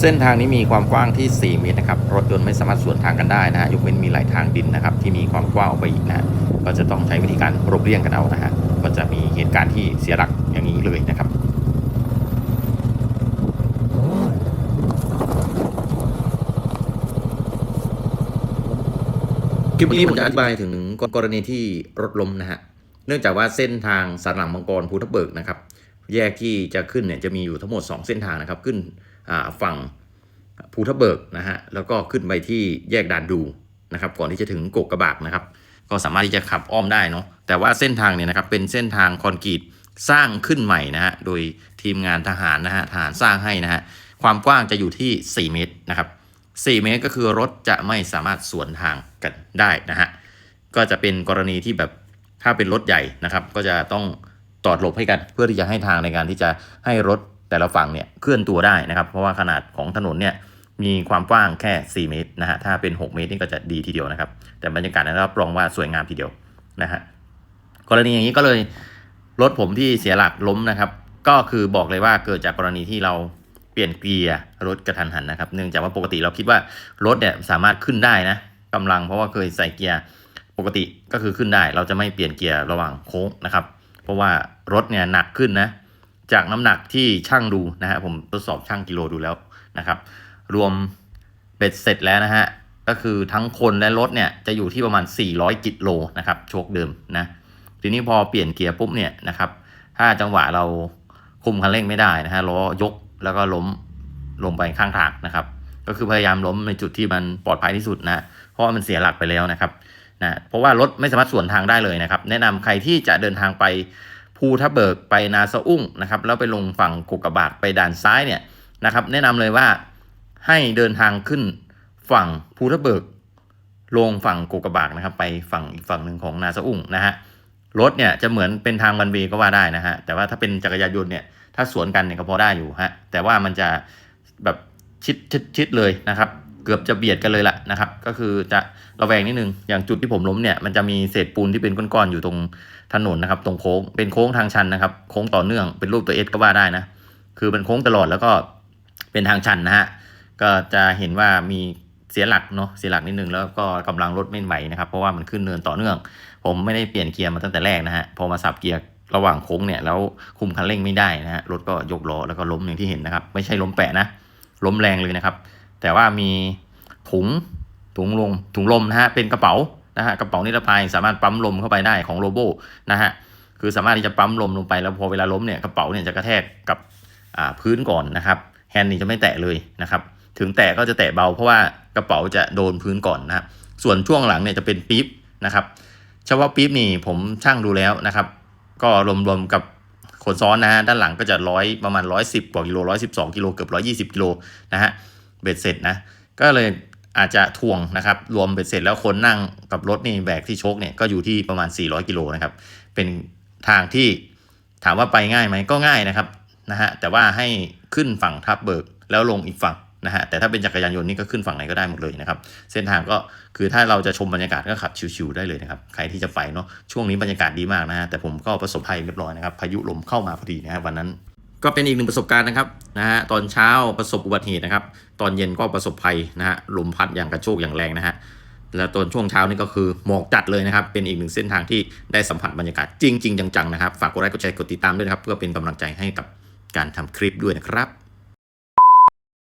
เส้นทางนี้มีความกว้างที่ 4 เมตรนะครับรถยนต์ไม่สามารถสวนทางกันได้นะฮะยกเว้นมีหลายทางดินนะครับ ที่มีความกว้างออกไปอีกนะฮะก็จะต้องใช้วิธีการหลบเลี่ยงกันเอานะฮะก็จะมีเหตุการณ์ที่เสียหลักอย่างนี้เลยนะครับคลิปนี้ผมจะอธิบายถึงกรณีที่รถล้มนะฮะ เนื่องจากว่าเส้นทางสันหลังมังกรภูทับเบิกนะครับ แยกที่จะขึ้นเนี่ยจะมีอยู่ทั้งหมด 2 เส้นทางนะครับ ขึ้น ฝั่งภูทับเบิกนะฮะแล้วก็ขึ้นไปที่แยกด่านดูนะครับก่อนที่จะถึงกกกระบากนะครับ ก็สามารถที่จะขับอ้อมได้เนาะแต่ว่าเส้นทางเนี่ยนะครับเป็นเส้นทางคอนกรีตสร้างขึ้นใหม่นะฮะโดยทีมงานทหารนะฮะทหารสร้างให้นะฮะความกว้างจะอยู่ที่ 4 เมตรนะครับ4เมตรก็คือรถจะไม่สามารถสวนทางกันได้นะฮะก็จะเป็นกรณีที่แบบถ้าเป็นรถใหญ่นะครับ ก็จะต้องตอดหลบให้กัน เพื่อที่จะให้ทางในการที่จะให้รถ แต่ละฝั่งเนี่ยเคลื่อนตัวได้นะครับ เพราะว่าขนาดของถนนเนี่ยมีความกว้างแค่ 4 เมตรนะฮะถ้าเป็น 6 เมตรนี่ก็จะดีทีเดียวนะครับ แต่บรรยากาศนั้นรับรองว่าสวยงามทีเดียวนะฮะกรณีอย่างนี้ก็เลยรถผมที่เสียหลักล้มนะครับ ก็คือบอกเลยว่าเกิดจากกรณีที่เราเปลี่ยนเกียร์รถกระทันหันนะครับ เนื่องจากว่าปกติเราคิดว่ารถเนี่ยสามารถขึ้นได้นะกำลังเพราะว่าเคยใส่เกียร์ปกติก็คือขึ้นได้ เราจะไม่เปลี่ยนเกียร์ระหว่างโค้งนะครับ เพราะว่ารถเนี่ยหนักขึ้นนะ จากน้ำหนักที่ช่างดูนะฮะผมทดสอบช่างกิโลดูแล้วนะครับ รวมเบ็ดเสร็จแล้วนะฮะก็คือทั้งคนและรถเนี่ยจะอยู่ที่ประมาณ 400 กิโลนะครับโชคเดิมนะทีนี้พอเปลี่ยนเกียร์ปุ๊บเนี่ยนะครับถ้าจังหวะเราคุมคันเร่งไม่ได้นะฮะล้อยกแล้วก็ล้มลงไปข้างทางนะครับ ก็คือพยายามล้มในจุดที่มันปลอดภัยที่สุดนะเพราะว่ามันเสียหลักไปแล้วนะครับนะเพราะว่ารถไม่สามารถสวนทางได้เลยนะครับ แนะนำใครที่จะเดินทางไป ภูทับเบิกไปนาสะอุ้งนะครับแล้วไปลงฝั่งกุกระบากไปด่านซ้ายเนี่ยนะครับ แนะนำเลยว่าให้เดินทางขึ้นฝั่งภูทับเบิก ลงฝั่งกุกระบากนะครับ ไปฝั่งอีกฝั่งหนึ่งของนาสะอุ้งนะฮะรถเนี่ยจะเหมือนเป็นทางวันเวก็ว่าได้นะฮะแต่ว่าถ้าเป็นจักรยานยนต์เนี่ยถ้าสวนกันเนี่ยก็พอได้อยู่ฮะแต่ว่ามันจะแบบชิดชิดชิดเลยนะครับ กือบจะเบียดกันเลยละนะครับ ก็คือจะระแวงนิดนึง อย่างจุดที่ผมล้มเนี่ยมันจะมีเศษปูนที่เป็นก้อนๆอยู่ตรงถนนนะครับ ตรงโค้งเป็นโค้งทางชันนะครับ โค้งต่อเนื่องเป็นรูปตัวเอสก็ว่าได้นะ คือเป็นโค้งตลอดแล้วก็เป็นทางชันนะฮะ ก็จะเห็นว่ามีเสียหลักเนาะเสียหลักนิดนึงแล้วก็กำลังรถไม่ไหวนะครับเพราะว่ามันขึ้นเนินต่อเนื่อง ผมไม่ได้เปลี่ยนเกียร์มาตั้งแต่แรกนะฮะพอมาสับเกียร์ระหว่างโค้งเนี่ยแล้วคุมคันเร่งไม่ได้นะฮะรถก็ยกล้อแล้วก็ล้มอย่างที่เห็นนะครับ ไม่ใช่ล้มแปะนะล้มแรงเลยนะครับ แต่ว่ามีถุงถุงลมถุงลมนะฮะเป็นกระเป๋านะฮะกระเป๋านิรภัยสามารถปั๊มลมเข้าไปได้ของโลโบนะฮะคือสามารถที่จะปั๊มลมลงไปแล้วพอเวลาล้มเนี่ยกระเป๋าเนี่ยจะกระแทกกับพื้นก่อนนะครับแฮนด์นี่จะไม่แตะเลยนะครับถึงแตะก็จะแตะเบาเพราะว่ากระเป๋าจะโดนพื้นก่อนนะครับส่วนช่วงหลังเนี่ยจะเป็นปี๊บนะครับเฉพาะปี๊บนี่ผมช่างดูแล้วนะครับ ก็รวมๆกับขนซ้อนนะฮะด้านหลังก็จะร้อยประมาณร้อยสิบกว่ากิโลร้อยสิบสองกิโลเกือบร้อยยี่สิบกิโลนะฮะ เบ็ดเสร็จนะ ก็เลยอาจจะทวงนะครับ รวมเบ็ดเสร็จแล้วคนนั่งกับรถนี่แบกที่ชคเนี่ยก็อยู่ที่ประมาณ 400 กิโลนะครับ เป็นทางที่ถามว่าไปง่ายไหมก็ง่ายนะครับนะฮะแต่ว่าให้ขึ้นฝั่งทับเบิกแล้วลงอีกฝั่งนะฮะแต่ถ้าเป็นจักรยานยนต์นี่ก็ขึ้นฝั่งไหนก็ได้หมดเลยนะครับเส้นทางก็คือถ้าเราจะชมบรรยากาศก็ขับชิวๆได้เลยนะครับใครที่จะไปเนาะช่วงนี้บรรยากาศดีมากนะฮะแต่ผมก็ประสบภัยเรียบร้อยนะครับพายุลมเข้ามาพอดีนะครับวันนั้น ก็เป็นอีกหนึ่งประสบการณ์นะครับนะฮะตอนเช้าประสบอุบัติเหตุนะครับ ตอนเย็นก็ประสบภัยนะฮะลมพัดอย่างกระโชกอย่างแรงนะฮะแล้วตอนช่วงเช้านี่ก็คือหมอกจัดเลยนะครับ เป็นอีกหนึ่งเส้นทางที่ได้สัมผัสบรรยากาศจริง ๆ จังๆนะครับ ฝากกดไลค์กดแชร์กดติดตามด้วยนะครับ เพื่อเป็นกำลังใจให้กับการทำคลิปด้วยนะครับ